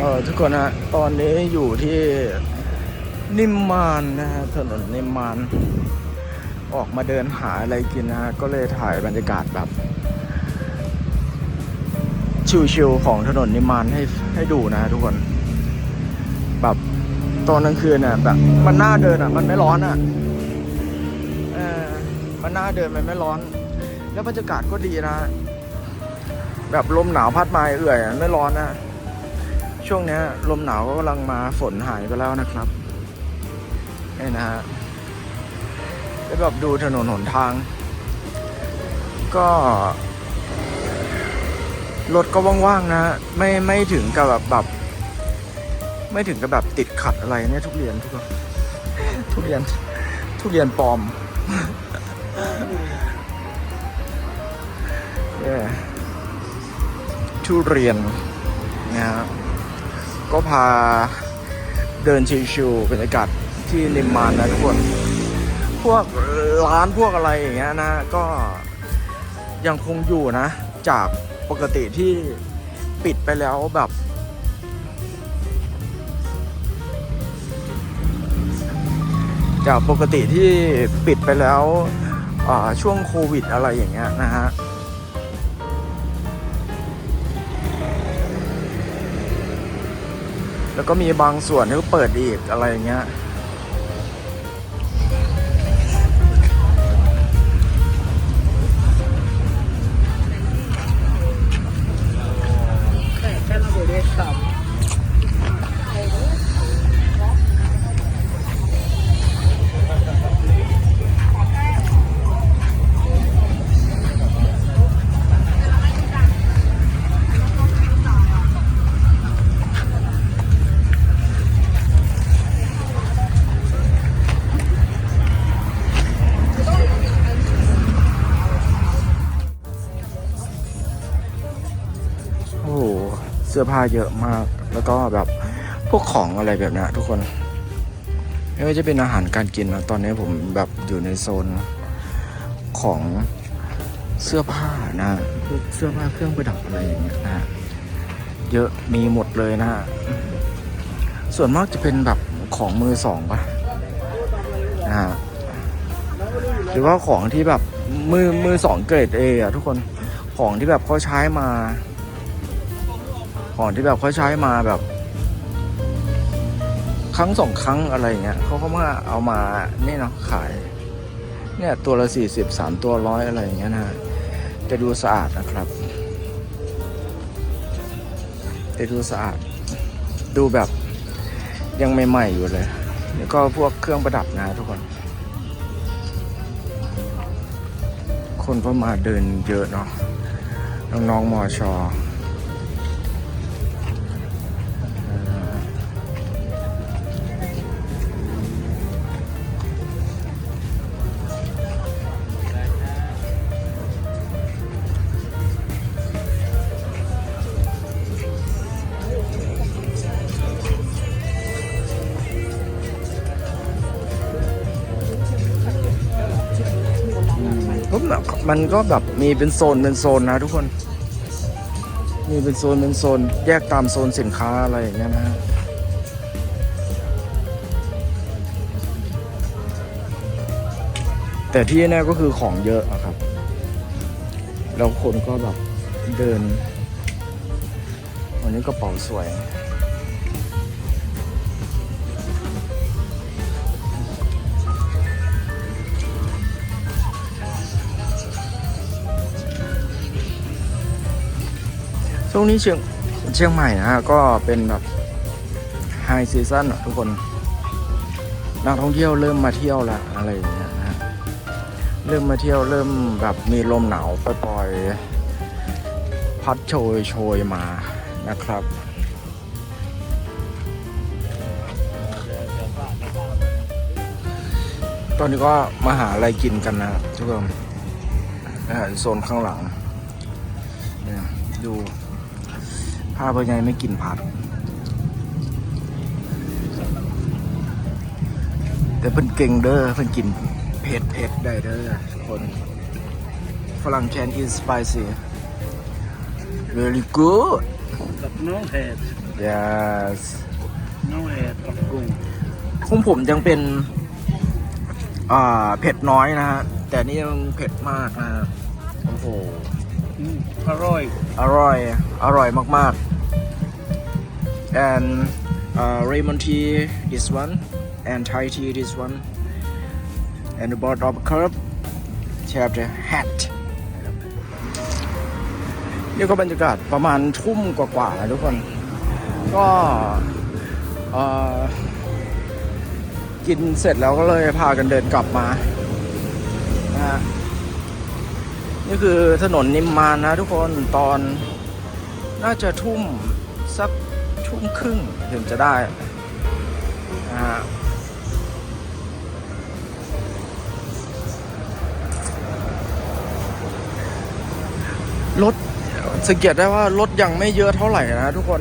เออทุกคนฮะตอนนี้อยู่ที่นิมมานนะฮะถนนนิมมาน ออกมาเดินหาอะไรกินนะฮะก็เลยถ่ายบรรยากาศแบบ ชิวๆของถนนนิมมานให้ให้ดูนะฮะทุกคนแบบตอนกลางคืนน่ะแบบมันน่าเดินอะ มันไม่ร้อนอะเออมันน่าเดินมันไม่ร้อน แล้วบรรยากาศก็ดีนะ แบบลมหนาวพัดมาเอื่อยอะไม่ร้อนนะ ช่วงนี้ลมหนาวก็กำลังมาฝนหายไปแล้วนะครับนี่นะฮะแล้วแบบดูถนนหนทาง ก็รถก็ว่างๆนะไม่ไม่ถึงกับแบบแบบ ไม่ถึงกับแบบติดขัดอะไรเนี่ยทุเรียนทุกคนทุเรียนทุเรียนปลอมเย้ทุเรียนนะฮะ ก็พาเดินชิวๆบรรยากาศที่นิมมานนะทุกคน พวกร้านพวกอะไรอย่างเงี้ยนะก็ยังคงอยู่นะ จากปกติที่ปิดไปแล้วแบบ จากปกติที่ปิดไปแล้วช่วงโควิดอะไรอย่างเงี้ยนะฮะ แล้วก็มีบางส่วนที่เปิดอีกอะไรเงี้ย สื้อผ้าเยอะมาก แล้วก็แบบพวกของอะไรแบบนี้ทุกคนไม่ว่าจะเป็นอาหารการกินนะตอนนี้ผมแบบอยู่ในโซนของเสื้อผ้านะเสื้อผ้าเครื่องประดับอะไรอย่างเงี้ยนะเยอะมีหมดเลยนะฮะส่วนมากจะเป็นแบบของมือสองปะนะฮะหรือว่าของที่แบบมือมือสองเกรดเออะทุกคนของที่แบบเขาใช้มา องที่แบบเขาใช้มาแบบ ครั้งสองครั้งอะไรเงี้ยเขาก็มาเอามานี่เนาะขาย เนี่ยตัวละสี่สิบสามตัวร้อยอะไรเงี้ยนะฮะแต่ดูสะอาดนะครับแต่ดูสะอาด ดูแบบยังใหม่ๆอยู่เลย แล้วก็พวกเครื่องประดับนะทุกคน คนก็มาเดินเยอะเนาะน้องๆมอชอ มันก็แบบมีเป็นโซนเป็นโซนนะทุกคน มีเป็นโซนเป็นโซน แยกตามโซนสินค้าอะไรอย่างเงี้ยนะฮะแต่ที่แน่ก็คือของเยอะอะครับ แล้วคนก็แบบเดิน วันนี้กระเป๋าสวย ช่วงนี้เชียงเชียงใหม่นะฮะก็เป็นแบบไฮซีซั่นอะทุกคน นักท่องเที่ยวเริ่มมาเที่ยวล้วอะไรอย่างเงี้ยนะฮะเริ่มมาเที่ยวเริ่มแบบมีลมหนาวปล่อยๆพัดโชยโชยมานะครับตอนนี้ก็มาหาอะไรกินกันนะทุกคนอาหารโซนข้างหลังเนี่ยดู ผ้าเพื่อไงไม่กินผัก แต่เพิ่นเก่งเด้อเพิ่นกินเผ็ดเผ็ดได้เด้อทุกคนฝรั่ง can eat spicy very good But no head. yes น้อยกับกุ้งของผมยังเป็นอ่าเผ็ดน้อยนะฮะ แต่นี่ยังเผ็ดมากนะฮะโอ้โหอืมอร่อย อร่อย อร่อยมาก ๆ and uh, lemon tea this one and Thai tea this one and the bottom of cup have the hat นี่ก็บรรยากาศประมาณทุ่มกว่าๆนะทุกคน ก็กินเสร็จแล้วก็เลยพากันเดินกลับมานะฮะนี่คือถนนนิมมานนะทุกคนตอนน่าจะทุ่มสัก ทุ่มครึ่งถึงจะได้นะฮะรถสังเกตได้ว่ารถยังไม่เยอะเท่าไหร่นะทุกคน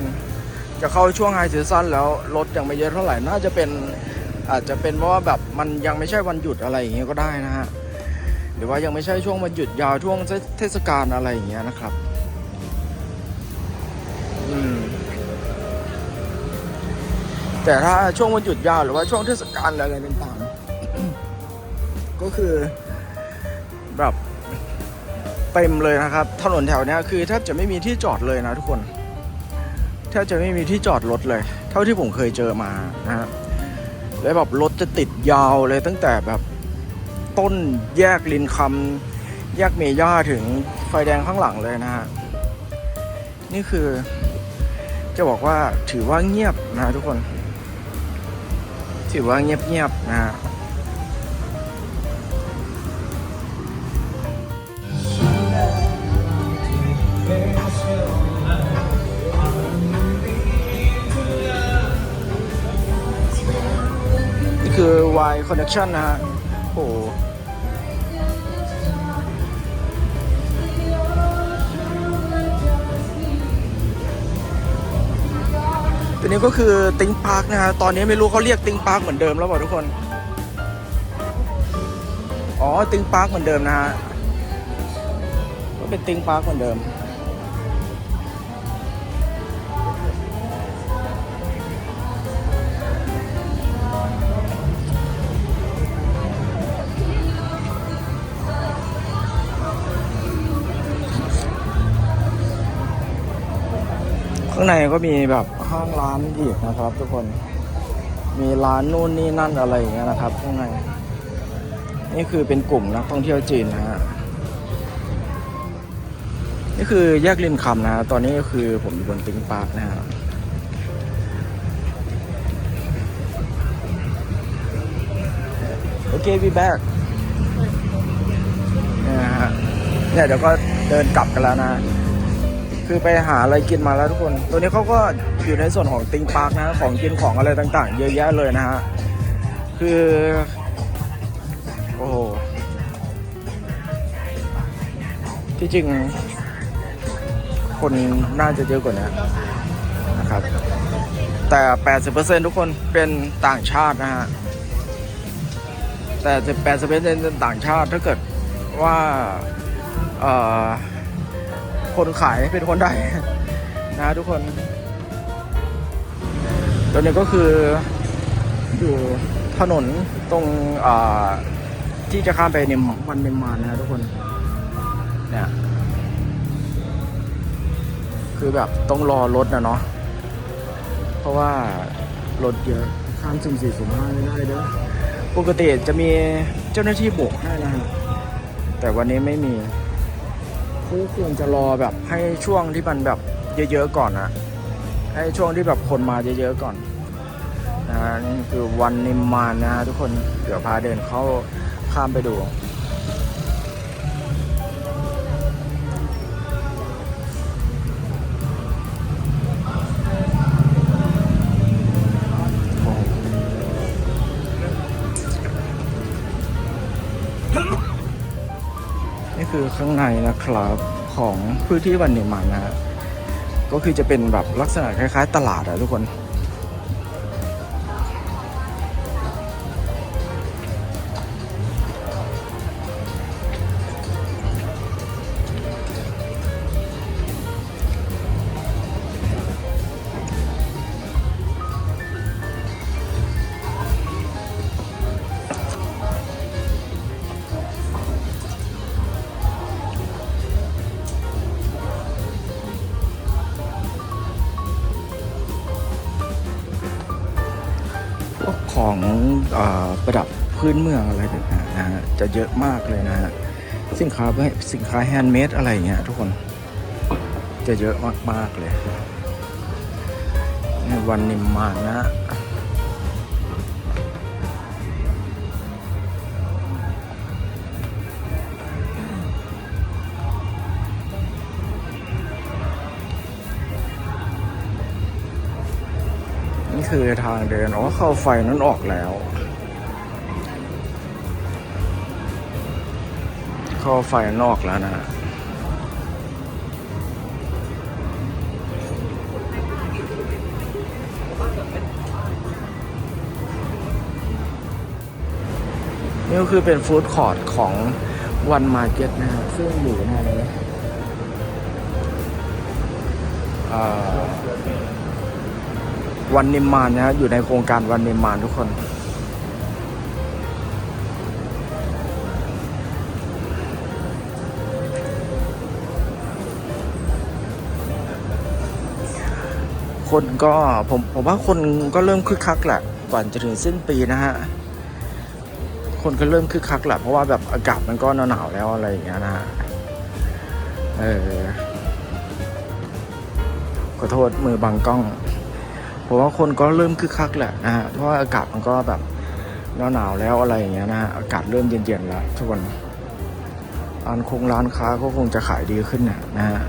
จะเข้าช่วงไฮซีซั่นแล้วรถยังไม่เยอะเท่าไหร่น่าจะเป็นอาจจะเป็นเพราะว่าแบบมันยังไม่ใช่วันหยุดอะไรอย่างเงี้ยก็ได้นะฮะหรือว่ายังไม่ใช่ช่วงวันหยุดยาวช่วงเทศกาลอะไรอย่างเงี้ยนะครับ อืม แต่ถ้าช่วงวันหยุดยาวหรือว่าช่วงเทศกาลอะไรต่างๆก็คือแบบเต็มเลยนะครับ ถนนแถวนี้คือแทบจะไม่มีที่จอดเลยนะทุกคนแทบจะไม่มีที่จอดรถเลย เท่าที่ผมเคยเจอมานะฮะแล้วแบบรถจะติดยาวเลยตั้งแต่แบบต้นแยกลินคำแยกเมย่าถึงไฟแดงข้างหลังเลยนะฮะนี่คือจะบอกว่าถือว่าเงียบนะทุกคน ถือว่าเงียบๆนะนี่คือ Y Connection นะฮะ โอ้ ตัวนี้ก็คือติงพาร์คนะฮะ ตอนนี้ไม่รู้เขาเรียกติงพาร์คเหมือนเดิมแล้วเปล่าทุกคน อ๋อติงพาร์คเหมือนเดิมนะฮะ ก็เป็นติงพาร์คเหมือนเดิม ในก็มีแบบห้างร้านอีกนะครับ ทุกคน มีร้านนู่นนี่นั่นอะไรอย่างเงี้ยนะครับข้างในนี่คือเป็นกลุ่มนักท่องเที่ยวจีนนะฮะนี่คือแยกลินคำนะฮะตอนนี้ก็คือผมอยู่บนติงปาร์คนะฮะโอเค be back เนี่ยนะฮะเนี่ยเดี๋ยวก็เดินกลับกันแล้วนะ คือไปหาอะไรกินมาแล้วทุกคน ตัวนี้เขาก็อยู่ในส่วนของติงปาร์คนะ ของกินของอะไรต่างๆ เยอะแยะเลยนะฮะ คือ โอ้โห ที่จริง คนน่าจะเยอะกว่านี้นะครับ แต่ 80%ทุกคนเป็นต่างชาตินะฮะ แต่ 80%เป็นต่างชาติถ้าเกิดว่า เอ่อ คนขายเป็นคนไทยนะทุกคน ตัวนี้ก็คืออยู่ถนนตรงที่จะข้ามไปเนมวันเนมมานนะทุกคนเนี่ยคือแบบต้องรอรถนะเนาะเพราะว่ารถเยอะข้ามสุ่มสี่สุ่มห้าไม่ได้เด้อปกติจะมีเจ้าหน้าที่โบกให้นะฮะแต่วันนี้ไม่มี คู่ควรจะรอแบบให้ช่วงที่มันแบบเยอะๆก่อนนะให้ช่วงที่แบบคนมาเยอะๆก่อนนะฮะนี่คือวันนิมมานนะฮะทุกคนเดี๋ยวพาเดินเข้าข้ามไปดู ข้างในนะครับของพื้นที่วันนิมานนะฮะก็คือจะเป็นแบบลักษณะคล้ายๆ ตลาดอะทุกคน ของอประดับพื้นเมืองอะไรต่างๆนะฮะจะเยอะมากเลยนะฮะสินค้าสินค้าแฮนด์เมดอะไรเงี้ยทุกคนจะเยอะมากๆเลยในวันนิมมานนะ คือทางเดินอ๋อเข้าไฟนั้นออกแล้ว เข้าไฟนอกแล้วนะนี่ก็คือเป็นฟู้ดคอร์ทของวันมาร์เก็ตนะฮะซึ่งอยู่ในอ่อ วันนิมานนะฮะอยู่ในโครงการวันนิมานทุกคนคนก็ผมผมว่าคนก็เริ่มคึกคักแหละก่อนจะถึงสิ้นปีนะฮะ คนก็เริ่มคึกคักแหละเพราะว่าแบบอากาศมันก็หนาวแล้วอะไรอย่างเงี้ยนะฮะเออขอโทษมือบังกล้อง ผมว่าคนก็เริ่มคึกคักแหละนะฮะเพราะว่าอากาศมันก็แบบหนาวๆแล้วอะไรอย่างเงี้ยนะฮะอากาศเริ่มเย็นๆแล้วทุกคนร้านคงร้านค้าก็คงจะขายดีขึ้นนะนะฮะ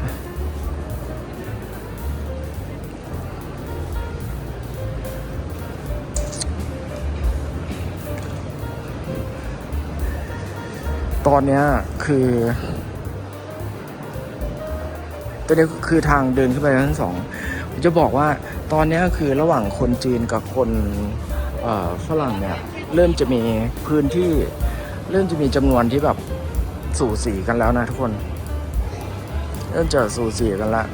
ตอนเนี้ยคือตอนนี้คือทางเดินขึ้นไปชั้นสอง จะบอกว่าตอนนี้คือระหว่างคนจีนกับคนฝรั่งเนี่ยเริ่มจะมีพื้นที่เริ่มจะมีจำนวนที่แบบสู่สีกันแล้วนะทุกคน เริ่มจะสู่สีกันละ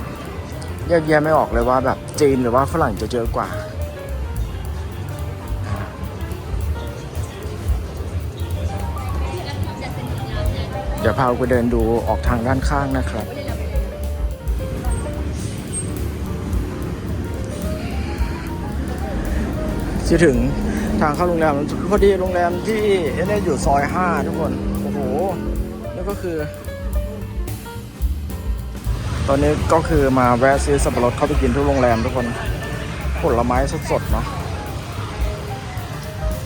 แยกแยะไม่ออกเลยว่าแบบจีนหรือว่าฝรั่งจะเยอะกว่าเดี๋ยวพาไปเดินดูออกทางด้านข้างนะครับ จะถึงทางเข้าโรงแรมพอดีโรงแรมที่เนี่อยู่ซอยห้าทุกคน โอ้โหนี่ก็คือ ตอนนี้ก็คือมาแวะซื้อสับปะรดเข้าไปกินที่โรงแรมทุกคน ผลไม้สดๆเนาะ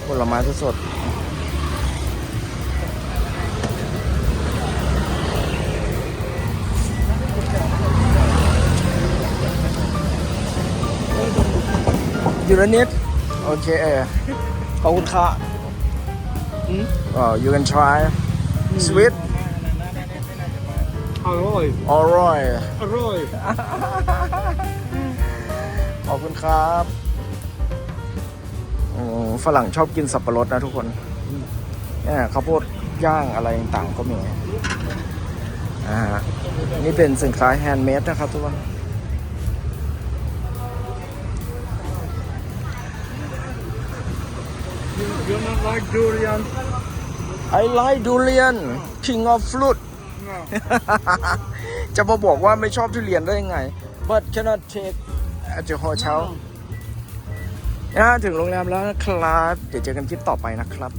ผลไม้สดๆอยู่แล้วนิด โอเคขอบคุณค่ะอืม oh you can try sweet อร่อยอร่อยอร่อย ขอบคุณครับอืมฝรั่งชอบกินสับปะรดนะทุกคนเนี่ยข้าวโพดย่างอะไรต่างๆก็มีอ่าฮะนี่เป็นสินค้าแฮนด์เมดนะครับทุกคน like durian? I like durian king of fruit จะมาบอกว่าไม่ชอบทุเรียนได้ยังไง but cannot take at the hotel นะถึงโรงแรมแล้วนะครับ เดี๋ยวเจอกันคลิปต่อไปนะครับ